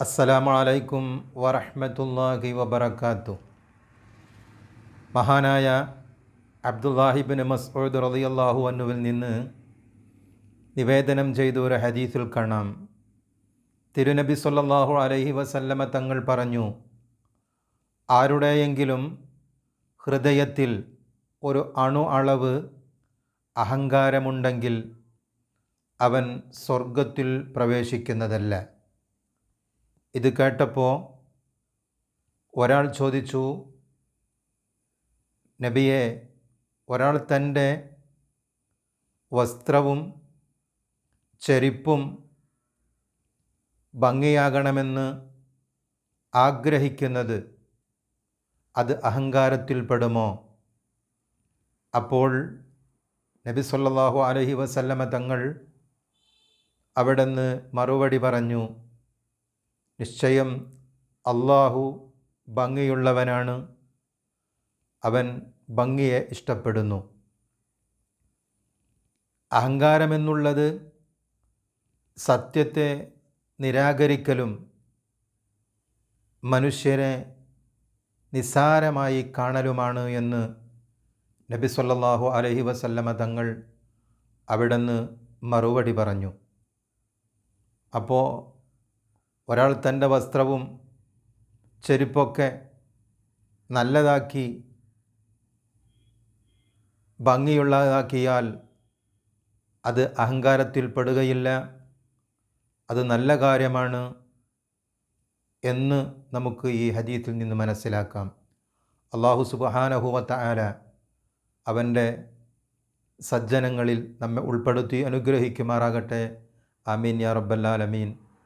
അസ്സലാമു അലൈക്കും വറഹ്മത്തുള്ളാഹി വബറകാത്തു. മഹാനായ അബ്ദുല്ലാഹിബിൻ മസ്ഊദ് റളിയല്ലാഹു അൻഹുവിൽ നിന്ന് നിവേദനം ചെയ്ത ഒരു ഹദീസിൽ കാണാം. തിരുനബി സല്ലല്ലാഹു അലൈഹി വസല്ലമ തങ്ങൾ പറഞ്ഞു ആരുടെയെങ്കിലും ഹൃദയത്തിൽ ഒരു അണു അളവ് അഹങ്കാരമുണ്ടെങ്കിൽ അവൻ സ്വർഗത്തിൽ പ്രവേശിക്കുന്നതല്ല. ഇത് കേട്ടപ്പോൾ ഒരാൾ ചോദിച്ചു നബിയെ ഒരാൾ തന്റെ വസ്ത്രവും ചെരിപ്പും ഭംഗിയാകണമെന്ന് ആഗ്രഹിക്കുന്നത് അത് അഹങ്കാരത്തിൽപ്പെടുമോ അപ്പോൾ നബി സല്ലാഹു അലഹി വസല്ലമ തങ്ങൾ അവിടെ നിന്ന് മറുപടി പറഞ്ഞു നിശ്ചയം അള്ളാഹു ഭംഗിയുള്ളവനാണ്. അവൻ ഭംഗിയെ ഇഷ്ടപ്പെടുന്നു. അഹങ്കാരമെന്നുള്ളത് സത്യത്തെ നിരാകരിക്കലും മനുഷ്യരെ നിസ്സാരമായി കാണലുമാണ് എന്ന് നബി സല്ലാഹു അലഹി വസല്ലമ തങ്ങൾ അവിടുന്ന് മറുപടി പറഞ്ഞു. അപ്പോൾ ഒരാൾ തന്റെ വസ്ത്രവും ചെരുപ്പൊക്കെ നല്ലതാക്കി ഭംഗിയുള്ളതാക്കിയാൽ അത് അഹങ്കാരത്തിൽ പെടുകയില്ല അത് നല്ല കാര്യമാണ് എന്ന് നമുക്ക് ഈ ഹദീത്തിൽ നിന്ന് മനസ്സിലാക്കാം. അള്ളാഹു സുബഹാനഹുവത്ത ആല അവന്റെ സജ്ജനങ്ങളിൽ നമ്മെ ഉൾപ്പെടുത്തി അനുഗ്രഹിക്കുമാറാകട്ടെ. അമീൻ യാ റബ്ബല്ലാലമീൻ